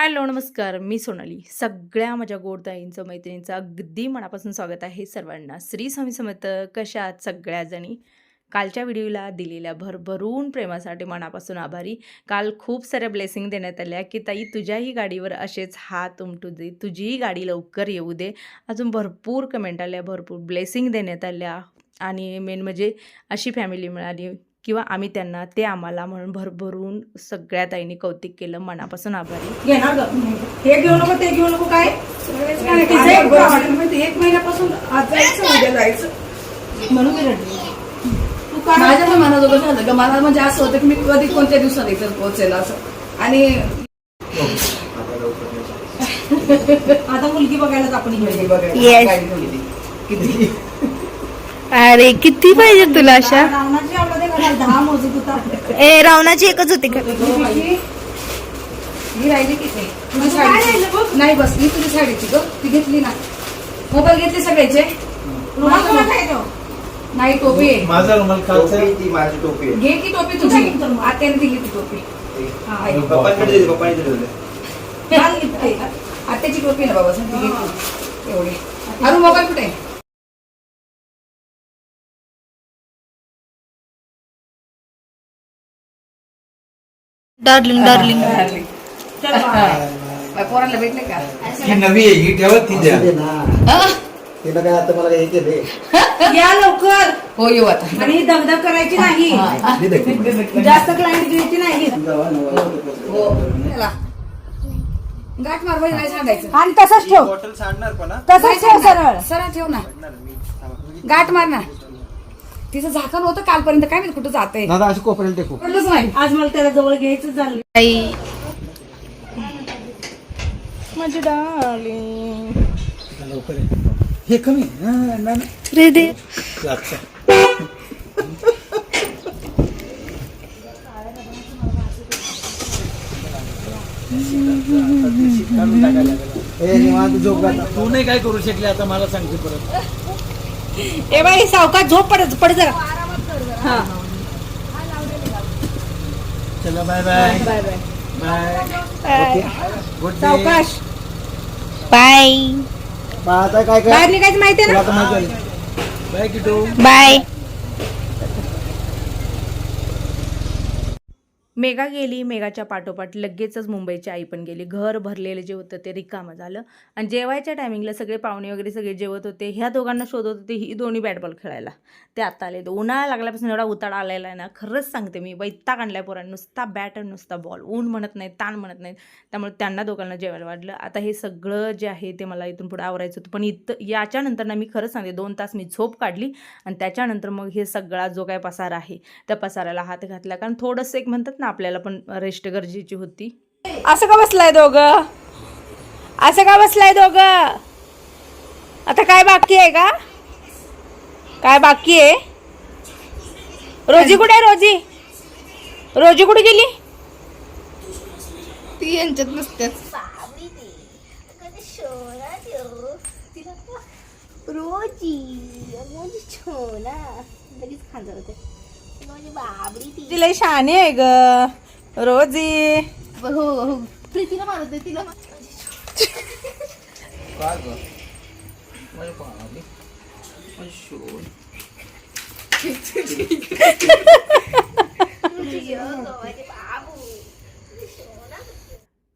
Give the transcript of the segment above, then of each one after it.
Hello नमस्कार. मी सोनाली. सगळ्या माझ्या गोडताईंचं मैत्रिणींचं अगदी मनापासून स्वागत आहे सर्वांना. श्री स्वामी समर्थ. कशात सगळ्याजणी? कालच्या व्हिडिओला दिलेल्या भरभरून प्रेमासाठी मनापासून आभारी. काल खूप साऱ्या ब्लेसिंग देण्यात आल्या की ताई तुझ्याही गाडीवर असेच हात उमटू दे. तुझीही गाडी लवकर येऊ दे. अजून भरपूर कमेंट आल्या भरपूर ब्लेसिंग देण्यात आल्या. आणि मेन म्हणजे अशी फॅमिली मिळाली किंवा आम्ही त्यांना ते आम्हाला म्हणून भरभरून सगळ्या ताईंनी कौतिक केलं. मनापासून आभारी. हे घेऊ नको ते घेऊ नको काय? एक महिन्यापासून आज जायचं उद्या जायचं. म्हणून मी रडली. तू काय माझ्या पण मनात होतं झालं का मला म्हणजे असं होतं की मी कधी कोणत्या दिवसात इथं पोहोचेल असं. आणि आता मुलगी बघायलाच आपण मुलगी बघायला. किती? अरे किती पाहिजे तुला अशा? दहा मोजत होता ए रावणाची एकच होती का? ही राहिली की तुझी? नाही बस ही तुझी साडीची ग. ती घेतली ना मोबाईल घेतले सगळ्याचे? रुमाल कोणाचा आहे तो? नाही. टोपी आहे. माझा रुमाल ती माझी टोपी आहे. घे ती टोपी तुझा. आत्याने दिली ती टोपी. हा. पप्पांकडे दिली पप्पांनी. आत्याची टोपी ना बाबा ती घेतली एवढी. अरे मोबाईल कुठे डार्लिंग डार्लिंग चल बाळा. बाय, पोराला भेटले का? ही नवी आहे ही ठेवत ती द्या. हा? तिला काय आता मला हे केले. या लवकर. हो येऊ आता. आणि ही दगदग करायची नाही. जास्त क्लायंट घ्यायची नाही. हो. चला. गाठ मार बाई, नाही सांगायचं. आणि तसंच ठेव. बॉटल सांडणार पण हा? तसंच ठेव सरळ. सरळ ठेव ना. गाठ मार ना. तिचं झाकण होतं कालपर्यंत. काय माहिती कुठं जाते दादा अशी कोपऱ्याला टेकू पडलंच नाही. आज मला त्याला जवळ घ्यायचं झालं आई. माझी डार्लिंग. लवकर आहे. हे कमी हा, ना, ना. रे दे अच्छा. ए निवांत झोप घाल. तू नाही काय करू शकले आता मला सांगते परत. ए बाई सावकाश झोप पडत पड जरा. हा. चला bye bye bye bye bye day सावकाश. बाय मग आता काय बाहेर काय निघायचं माहितीये तुला ना? तर माहिती आहे. बाय किटू. बाय मेघा गेली मेघाच्या पाठोपाठ लगेचच मुंबईची आई पण गेली. घर भरलेलं जे होतं ते रिकामं झालं. आणि जेवायच्या टायमिंगला सगळे पाहुणे वगैरे सगळे जेवत होते. ह्या दोघांना शोधत होते ही दोन्ही बॅट बॉल खेळायला. ते आता आले. उन्हाळा लागल्यापासून एवढा उताळा आलेला आहे ना खरंच सांगते मी वैताग आणलाय पोरांनी. नुसता बॅट आणि नुसता बॉल ऊन म्हणत नाही ताण म्हणत नाही त्यामुळे त्यांना दोघांना जेवायला वाढलं. आता हे सगळं जे आहे ते मला इथून पुढे आवरायचं होतं. पण इथं याच्यानंतर ना मी खरंच सांगते दोन तास मी झोप काढली आणि त्याच्यानंतर मग हे सगळा जो काय पसारा आहे त्या पसाऱ्याला हात घातला. कारण थोडंसं एक म्हणतात ना आपल्याला पण रेस्ट गरजेची होती. असं का बसलाय दोघं? असं का बसलाय दोघं? आता काय बाकी आहे का? काय बाकी आहे? रोजी कुठे आहे रोजी? रोजी कुठे गेली? ती यांच्यात नसतेच रोजी रोजी छोना लगेच खांजर होते तिला शाने आहे ग रोजी. हो हो प्रीतीला मारत तिला बाबू.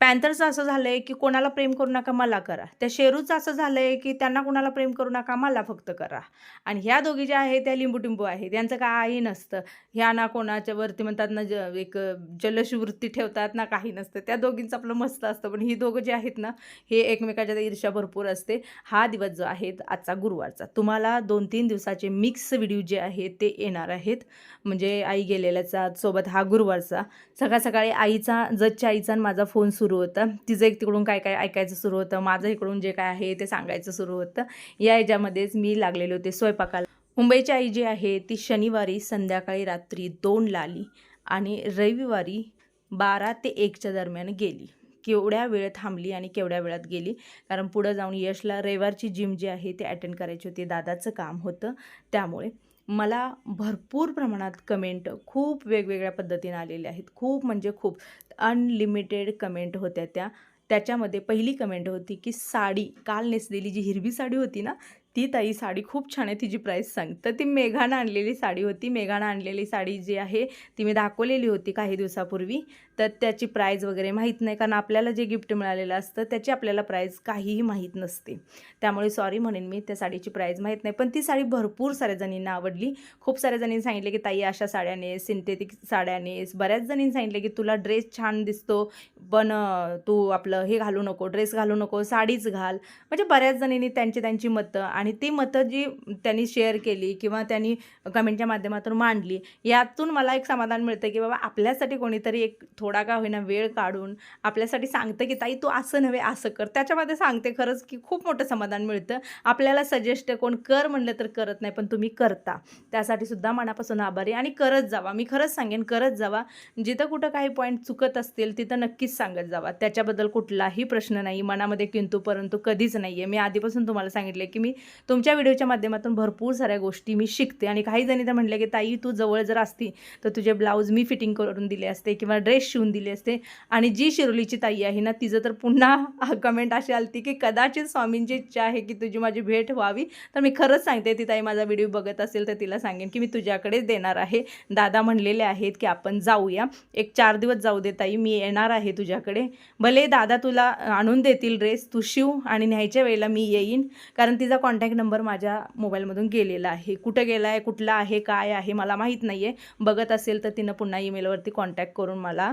पॅन्थरचं असं झालंय की कोणाला प्रेम करू नका मला करा. त्या शेरूचं असं झालंय की त्यांना कोणाला प्रेम करू नका मला फक्त करा. आणि ह्या दोघी ज्या आहेत त्या लिंबूटिंबू आहेत. यांचं काही नसतं. ह्या ना कोणाच्या वरती म्हणतात ना ज एक जलशवृत्ती ठेवतात ना काही नसतं. त्या दोघींचं आपलं मस्त असतं. पण ही दोघं जे आहेत ना हे एकमेकाच्या ईर्ष्या भरपूर असते. हा दिवस जो आहे आजचा गुरुवारचा. तुम्हाला दोन तीन दिवसाचे मिक्स व्हिडिओ जे आहेत ते येणार आहेत. म्हणजे आई गेलेल्याचा सोबत हा गुरुवारचा. सकाळ सकाळी आईचा जजच्या आईचा आणि माझा फोन सुरू सुरू होतं. तिचं एक तिकडून काय काय ऐकायचं सुरू होतं. माझं इकडून जे काय आहे ते सांगायचं सुरू होतं. या याच्यामध्येच मी लागलेले होते स्वयंपाकाला. मुंबईची आई जी आहे ती शनिवारी संध्याकाळी रात्री दोनला आली आणि रविवारी बारा ते एकच्या दरम्यान गेली. केवढ्या वेळ थांबली आणि केवढ्या वेळात गेली? कारण पुढं जाऊन यशला रविवारची जिम जी आहे ती अटेंड करायची होती. दादाचं काम होतं त्यामुळे. मला भरपूर प्रमाणात कमेंट खूप वेगवेगळ्या पद्धतीने आलेल्या आहेत. खूप म्हणजे खूप अनलिमिटेड कमेंट होत्या त्या. त्याच्यामध्ये पहिली कमेंट होती की साडी काल नेसलेली जी हिरवी साडी होती ना ती ताई साडी खूप छान आहे तिची प्राईस सांग. तर ती मेघानं आणलेली साडी होती. मेघानं आणलेली साडी जी आहे ती मी दाखवलेली होती काही दिवसापूर्वी. तर त्याची प्राईज वगैरे माहीत नाही कारण आपल्याला जे गिफ्ट मिळालेलं असतं त्याची आपल्याला प्राईज काहीही माहीत नसते. त्यामुळे सॉरी म्हणेन मी त्या साडीची प्राईज माहीत नाही. पण ती साडी भरपूर साऱ्या जणींना आवडली. खूप साऱ्या जणींनी सांगितले की ताई अशा साड्या नेस सिंथेटिक साड्या नेस बऱ्याच जणींनी सांगितले की तुला ड्रेस छान दिसतो पण तू आपलं हे घालू नको ड्रेस घालू नको साडीच घाल. म्हणजे बऱ्याच जणींनी त्यांची त्यांची मतं आणि ती मतं जी त्यांनी शेअर केली किंवा त्यांनी कमेंटच्या माध्यमातून मांडली यातून मला एक समाधान मिळतं की बाबा आपल्यासाठी कोणीतरी एक थोडा का होईना वेळ काढून आपल्यासाठी सांगतं की ताई तू असं नव्हे असं कर. त्याच्यामध्ये सांगते खरंच की खूप मोठं समाधान मिळतं. आपल्याला सजेस्ट कोण कर म्हणलं तर करत नाही पण तुम्ही करता. त्यासाठी सुद्धा मनापासून आभारी आणि करत जावा. मी खरंच सांगेन करत जावा. जिथं कुठं काही पॉईंट चुकत असतील तिथं नक्कीच सांगत जावा. त्याच्याबद्दल कुठलाही प्रश्न नाही मनामध्ये किंतू परंतु कधीच नाही आहे मी आधीपासून तुम्हाला सांगितले की मी तुमच्या व्हिडिओच्या माध्यमातून भरपूर साऱ्या गोष्टी मी शिकते. आणि काही जणी तर म्हटले की ताई तू जवळ जर असती तर तुझे ब्लाऊज मी फिटिंग करून दिले असते किंवा ड्रेस शिवून दिले असते. आणि जी शिरोलीची ताई आहे ना तिचं तर पुन्हा कमेंट अशी आली की कदाचित स्वामींची इच्छा आहे की तुझी माझी भेट व्हावी. तर मी खरंच सांगते ती ताई माझा व्हिडिओ बघत असेल तर तिला सांगेन की मी तुझ्याकडेच देणार आहे. दादा म्हणलेले आहेत की आपण जाऊया. एक चार दिवस जाऊ दे ताई मी येणार आहे तुझ्याकडे. भले दादा तुला आणून देतील ड्रेस तू शिव आणि न्यायच्या वेळेला मी येईन. कारण तिचा कॉन्टॅक्ट नंबर माझ्या मोबाईलमधून गेलेला आहे. कुठं गेला आहे कुठला आहे काय आहे मला माहीत नाही आहे बघत असेल तर तिनं पुन्हा ईमेलवरती कॉन्टॅक्ट करून मला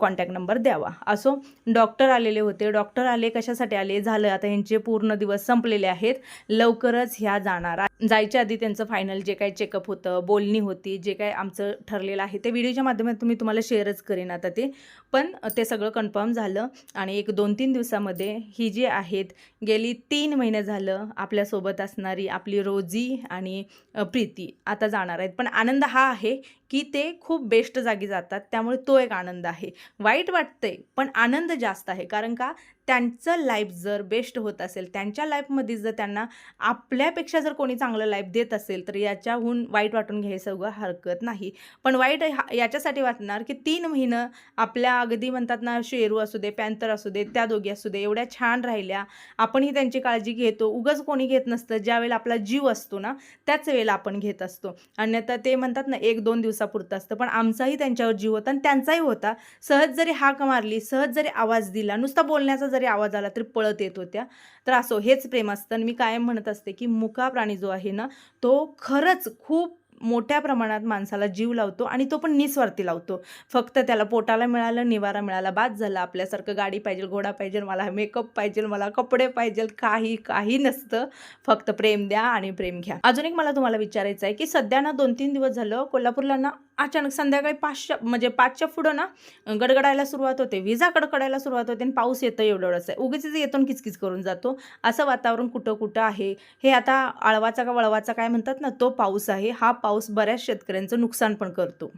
कॉन्टॅक्ट नंबर द्यावा. असो डॉक्टर आलेले होते. डॉक्टर आले कशासाठी आले? झालं. आता यांचे पूर्ण दिवस संपलेले आहेत. लवकरच ह्या जाणार जायच्या आधी त्यांचं फायनल जे काही चेकअप होतं बोलणी होती जे काही आमचं ठरलेलं आहे ते व्हिडिओच्या माध्यमातून मी तुम्हाला शेअरच करेन आता ते. पण ते सगळं कन्फर्म झालं आणि एक दोन तीन दिवसामध्ये ही जी आहेत गेली तीन महिने झालं आपल्यासोबत असणारी आपली रोजी आणि प्रीती आता जाणार आहेत. पण आनंद हा आहे की ते खूप बेस्ट जागी जातात. त्यामुळे तो एक आनंद आहे. वाईट वाटतंय पण आनंद जास्त आहे. कारण का? त्यांचं लाईफ जर बेस्ट होत असेल त्यांच्या लाईफमध्ये जर त्यांना आपल्यापेक्षा जर कोणी चांगलं लाईफ देत असेल तर याच्याहून वाईट वाटून घ्यायचं सगळं हरकत नाही. पण वाईट हा- याच्यासाठी वाटणार की तीन महिनं आपल्या अगदी म्हणतात ना शेरू असू दे पॅन्थर असू दे त्या दोघी असू दे एवढ्या छान राहिल्या आपणही त्यांची काळजी घेतो. उगच कोणी घेत नसतं ज्यावेळेला आपला जीव असतो ना त्याच वेळेला आपण घेत असतो. अन्यथा ते म्हणतात ना एक दोन दिवसापुरतं असतं पण आमचाही त्यांच्यावर जीव होता आणि त्यांचाही होता. सहज जरी हाक मारली सहज जरी आवाज दिला नुसता बोलण्याचा जरी आवाज आला तरी पळत येत होत्या. तर असो हेच प्रेम असतं. आणि मी कायम म्हणत असते की मुका प्राणी जो आहे ना तो खरंच खूप मोठ्या प्रमाणात माणसाला जीव लावतो आणि तो पण निस्वार्थी लावतो. फक्त त्याला पोटाला मिळालं निवारा मिळाला बाद झाला. आपल्यासारखं गाडी पाहिजे घोडा पाहिजे मला मेकअप पाहिजे मला कपडे पाहिजे काही काही नसतं. फक्त प्रेम द्या आणि प्रेम घ्या. अजून एक मला तुम्हाला विचारायचं आहे की सध्या ना दोन तीन दिवस झालं कोल्हापूरला ना अचानक संध्याकाळी पाचच्या म्हणजे पाचच्या पुढं ना गडगडायला सुरुवात होते विजा कडकडायला सुरुवात होते आणि पाऊस येतं एवढं एवढंच आहे. उगीच येतो आणि किचकिच करून जातो. असं वातावरण कुठं कुठं आहे? हे आता आळवाचा का वळवाचा काय म्हणतात ना तो पाऊस आहे. हा पाऊस पाऊस बऱ्याच शेतकऱ्यांचं नुकसान पण करतो.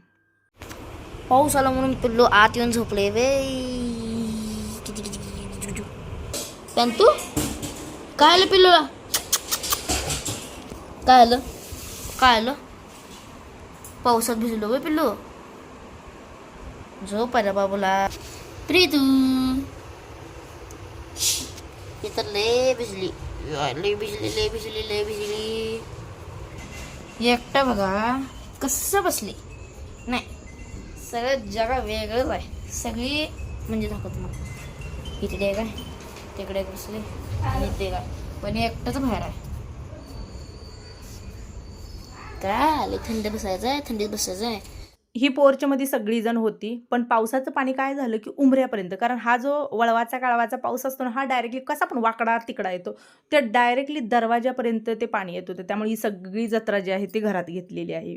पाऊस आला म्हणून पिल्लू आत येऊन झोपले वे. तू? काय आलं पिल्लूला काय आलं? काय आलं? पावसात भिजलो वे पिल्लू. झोप आहे बाबूला. प्रीतू. हे लय भिजली. लय भिजली लय भिजली लय भिजली. एकटं बघा. कसं बसली? नाही. सगळं जगा वेगळंच आहे. सगळी म्हणजे दाखवत मग. इकडे काय तिकडे बसले. बसली आणि ते काय पण एकटंच बाहेर आहे. काय? आले थंड बसायचं आहे थंडीत बसायचं आहे ही पोर्चमध्ये सगळीजण होती पण पावसाचं पाणी काय झालं की उमऱ्यापर्यंत कारण हा जो वळवाचा काळवाचा पाऊस असतो ना हा डायरेक्टली कसा पण वाकडा तिकडा येतो त्या डायरेक्टली दरवाजापर्यंत ते पाणी येत होतं त्यामुळे ही सगळी जत्रा जी आहे ती घरात घेतलेली आहे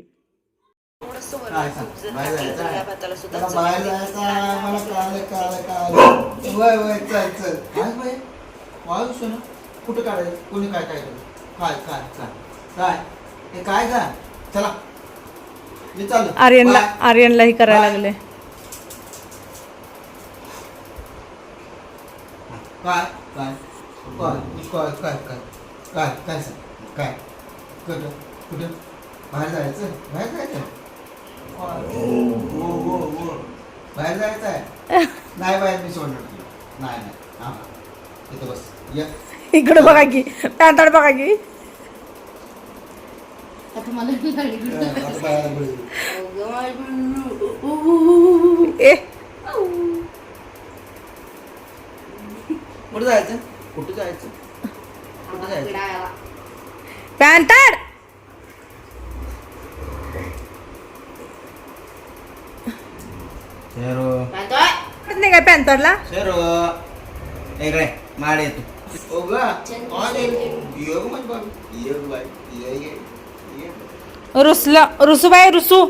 कुठं काढायचं कोणी काय काय काय काय काय काय काय चला आर्यनला आर्यनलाही करायला लागले. काय काय बाहेर नाही इकडे बघा की. पॅन्टाड बघा की. आता मला लागली आता बाहेर बोलू. ए. कुठं जायचं? कुठं जायचं? कुठं जायचं? पॅन्टाड शेरो. नाही काय पॅन्थरला? शेरो. इकडे माड येतो. योग मग बाबी योग बाई ये ये ये. रुसला. रुसूबाई रुसू.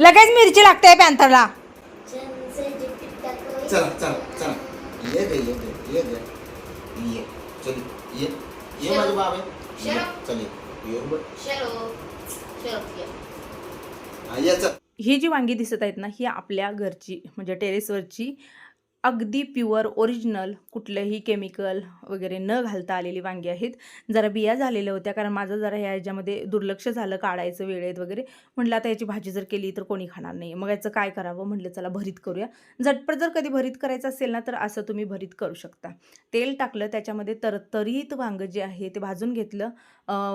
लगेच मिरची लागते पॅन्थरला. चला चला चला. ये गे ये गे ये गे ये चल ये ये माझे बाबे ये, चल. ये. योग बाई हा, ये चल. ही जी वांगी दिसत आहेत ना ही आपल्या घरची म्हणजे टेरेसवरची अगदी प्युअर ओरिजिनल कुठलंही केमिकल वगैरे न घालता आलेली वांगी आहेत. जरा बिया झालेल्या होत्या कारण माझं जरा ह्या याच्यामध्ये दुर्लक्ष झालं काढायचं वेळेत वगैरे. म्हटलं आता याची भाजी जर केली तर कोणी खाणार नाही. मग याचं काय करावं? म्हटलं चला भरीत करूया. झटपट जर कधी भरीत करायचं असेल ना तर असं तुम्ही भरीत करू शकता. तेल टाकलं त्याच्यामध्ये तरतरीत वांगं जे आहे ते भाजून घेतलं.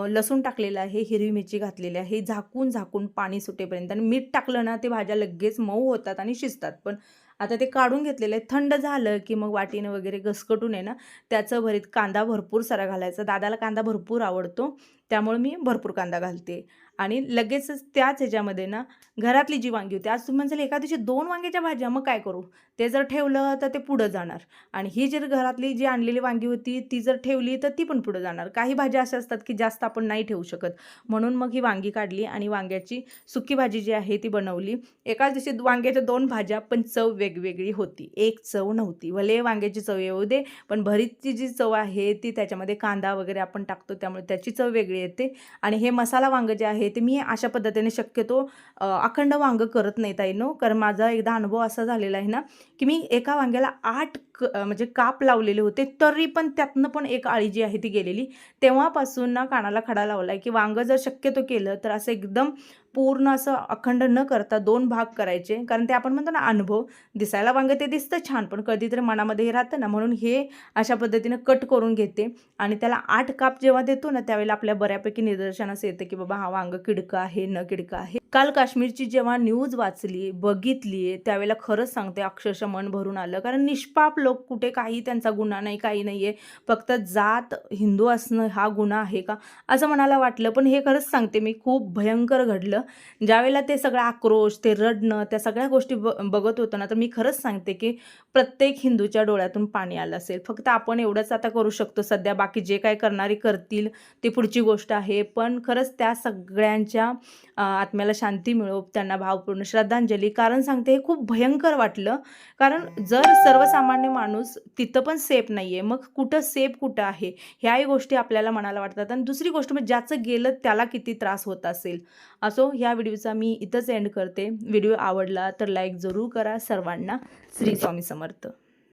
लसूण टाकलेलं आहे हिरवी मिरची घातलेली आहे. झाकून झाकून पाणी सुटेपर्यंत आणि मीठ टाकलं ना ते भाज्या लगेच मऊ होतात आणि शिजतात पण. आता ते काढून घेतलेलं आहे थंड झालं की मग वाटीनं वगैरे घसकटून आहे ना त्याचं भरीत कांदा भरपूर सारा घालायचा. दादाला कांदा भरपूर आवडतो त्यामुळे मी भरपूर कांदा घालते. आणि लगेचच त्याच ह्याच्यामध्ये ना घरातली जी वांगी होती आज तुम्ही म्हणजे एका दिवशी दोन वांग्याच्या भाज्या मग काय करू? ते जर ठेवलं तर ते पुढं जाणार. आणि ही जर घरातली जी आणलेली वांगी होती ती जर ठेवली तर ती पण पुढं जाणार. काही भाज्या अशा असतात की जास्त आपण नाही ठेवू शकत. म्हणून मग ही वांगी काढली आणि वांग्याची सुकी भाजी जी आहे ती बनवली. एकाच दिवशी वांग्याच्या दोन भाज्या पण चव वेगवेगळी होती. एक चव नव्हती. भले वांग्याची चव येऊ दे पण भरीतची जी चव आहे ती त्याच्यामध्ये कांदा वगैरे आपण टाकतो त्यामुळे त्याची चव वेगळी येते. आणि हे मसाला वांगं जे आहे ते मी अशा पद्धतीने शक्यतो अखंड वांगं करत नाही ताईनो कारण माझा एकदा अनुभव असा झालेला आहे ना की मी एका वांग्याला आठ क म्हणजे काप लावलेले होते तरी पण त्यातनं पण एक आळी जी आहे ती गेलेली. तेव्हापासून ना कानाला खडा लावला आहे की वांगं जर शक्यतो केलं तर असं एकदम पूर्ण असं अखंड न करता दोन भाग करायचे. कारण ते आपण म्हणतो ना अनुभव दिसायला वांगं ते दिसतं छान पण कधीतरी मनामध्ये हे राहतं ना. म्हणून हे अशा पद्धतीनं कट करून घेते आणि त्याला आठ काप जेव्हा देतो ना त्यावेळेला आपल्या बऱ्यापैकी निदर्शनास येतं की बाबा हा वांगं किडकं आहे न किडकं आहे. काल काश्मीरची जेव्हा न्यूज वाचली बघितली त्यावेळेला खरंच सांगते अक्षरशः मन भरून आलं. कारण निष्पाप लोक कुठे काही त्यांचा गुन्हा नाही काही नाही आहे फक्त जात हिंदू असणं हा गुन्हा आहे का? असं मनाला वाटलं. पण हे खरंच सांगते मी खूप भयंकर घडलं. ज्यावेळेला ते सगळं आक्रोश ते रडणं त्या सगळ्या गोष्टी ब बघत होतं ना तर मी खरंच सांगते की प्रत्येक हिंदूच्या डोळ्यातून पाणी आलं असेल. फक्त आपण एवढंच आता करू शकतो सध्या. बाकी जे काय करणारे करतील ती पुढची गोष्ट आहे. पण खरंच त्या सगळ्यांच्या आत्म्याला आत्म्याला शांती मिळो त्यांना भावपूर्ण श्रद्धांजली. कारण सांगते हे खूप भयंकर वाटलं. कारण जर सर्वसामान्य माणूस तिथं पण सेफ नाही आहे मग कुठं सेफ कुठं आहे? ह्याही गोष्टी आपल्याला मनाला वाटतात. आणि दुसरी गोष्ट म्हणजे ज्याचं गेलं त्याला किती त्रास होत असेल? असो ह्या व्हिडिओचा मी इथंच एंड करते. व्हिडिओ आवडला तर लाईक जरूर करा सर्वांना. श्री स्वामी समर्थ.